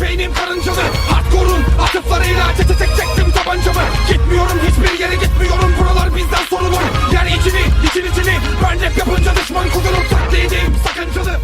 Benim beynim karıncalı. Hardcore'un atıflarıyla tek tek çektim tabancamı. Gitmiyorum hiçbir yere gitmiyorum. Buralar bizden sorulur. Yer içini için içini. Ben rap yapınca düşman kurulur Taklideyim sakıncalı.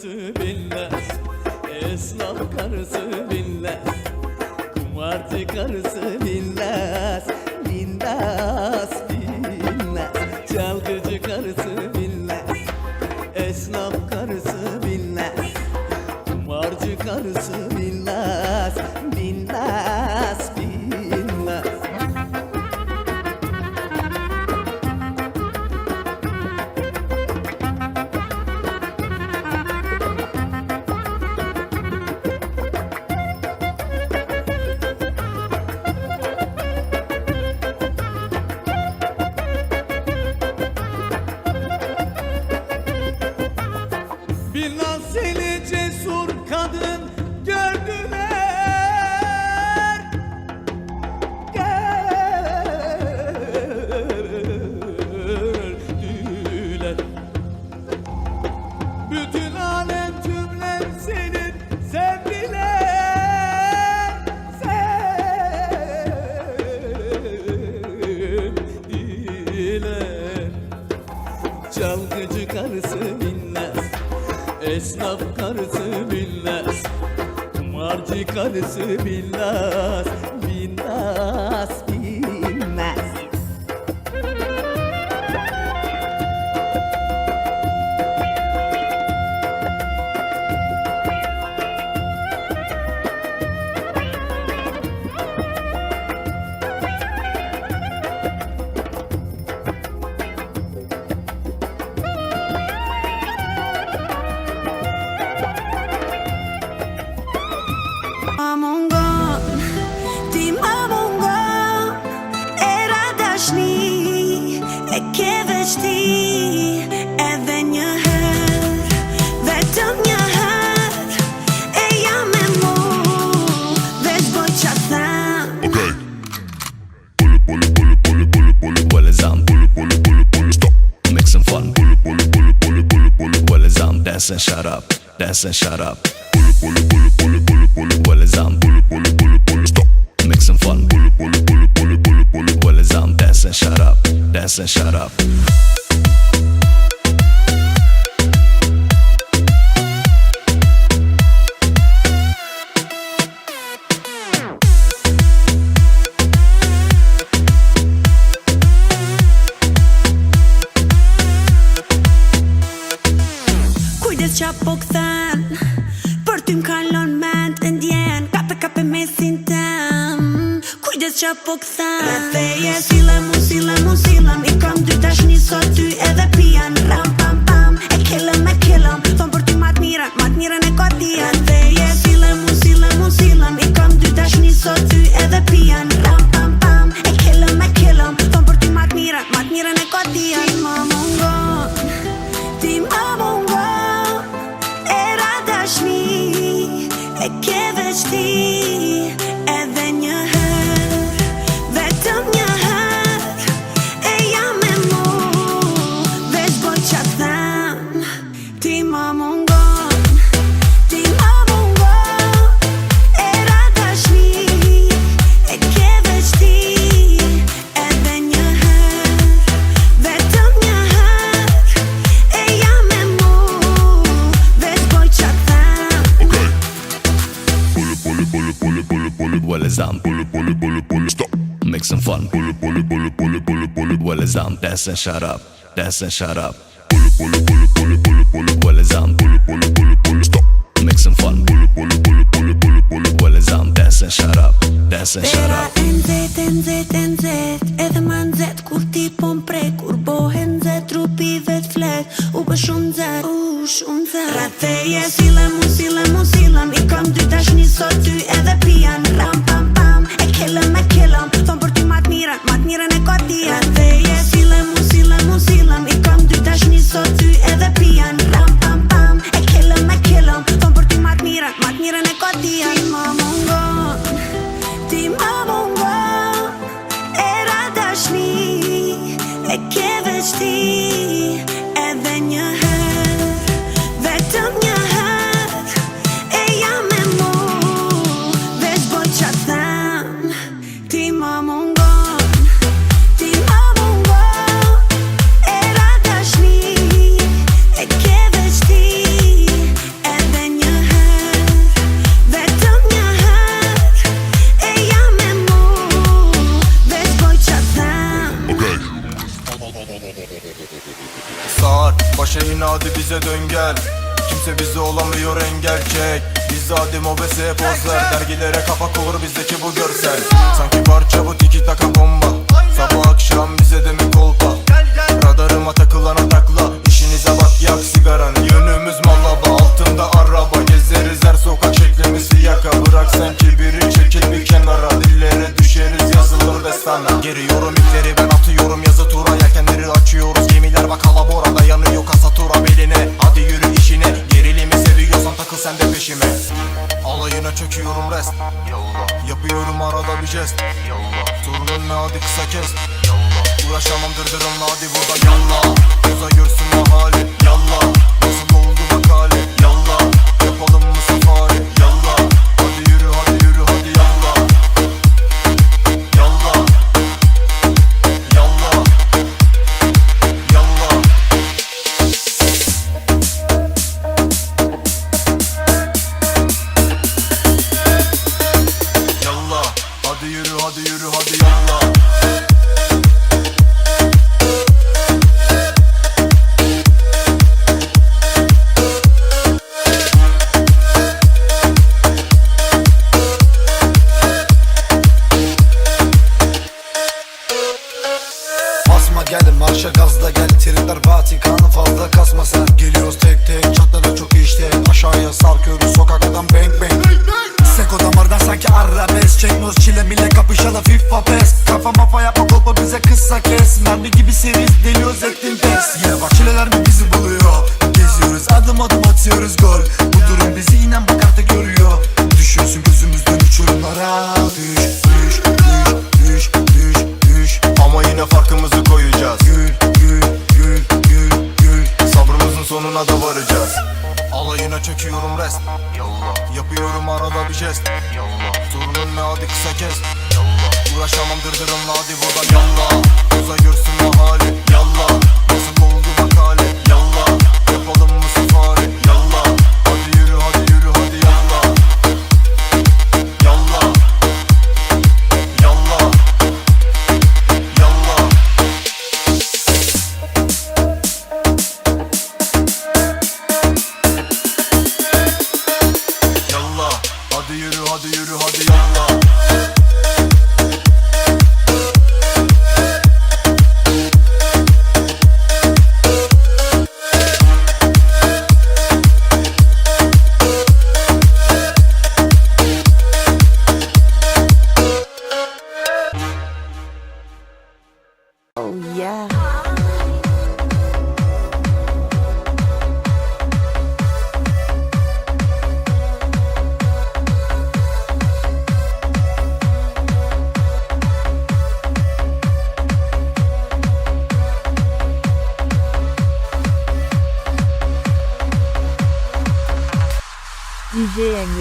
nasip Sevdiler Çalgıcı karısı bilmez Esnaf karısı bilmez Kumarcı karısı Bilmez, bilmez dance and shut up, dance and shut up. Well, it's on. Stop. Make some fun. Well, it's on. Dance and shut up, dance and shut up. Qa po këthen Për ty m'kallon ment e ndjen Kape kape mesin tem. Kujdes qa po këthen Rëtheje sile mu sile mu silem I kam dy tash një ty edhe pijan. Ram pam pam E killem e killem Thon për ty mat miren Mat miren e ka dijen Rëtheje sile mu sile mu silem I kam dy tash një ty edhe pijan pull pull pull pull stop Make some fun pull pull pull pull pull pull Well it's down that's and shut up that's and shut up Pull pull pull pull pull pull Well it's down pull pull pull pull stop Make some fun pull pull pull pull pull pull Well it's down that's and shut up that's and shut up Nzet nzet nzet edhe më nzet kur ti po mprek kur bohen nzet trupi vet flet u bë shumë nzet u shumë nzet Ratheje sile mu sile mu sile i kam dy tashni sot ty e hadi bize dön gel. Kimse bize olamıyor engel çek Biz hadi mobese poz ver Dergilere kapak olur bizdeki bu görsel. Sanki parça bu tiki taka bomba. Sabah akşam bize de mi kolpa? Radarıma takılana takla İşinize bak yak sigaranı Yönümüz Malaba altında araba. Gezeriz her sokak şeklimiz fiyaka. Bırak sen kibiri çekil bir kenara. Dillere düşeriz yazılır destana Geriyorum ipleri ben atıyorum. Yazı tura Yelkenleri açıyoruz gemiler bak alaborada Yanıyor kasa tura beline. Hadi yürü işine. Gerilimi seviyorsan takıl sen de peşime. Alayına çöküyorum rest. Yallah. Yapıyorum arada bir jest. Yallah. Turun ne hadi kısa kes. Yallah. Uğraşamam dırdırımla hadi burada yallah. Uza görsün mahali Yallah Alayına çekiyorum rest. Yallah. Yapıyorum arada bir jest. Yallah. Turunun ne hadi kısa kes Yallah. Uğraşamam dırdırımla hadi buradan yallah. Uza görsün mahali Yallah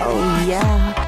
Oh yeah.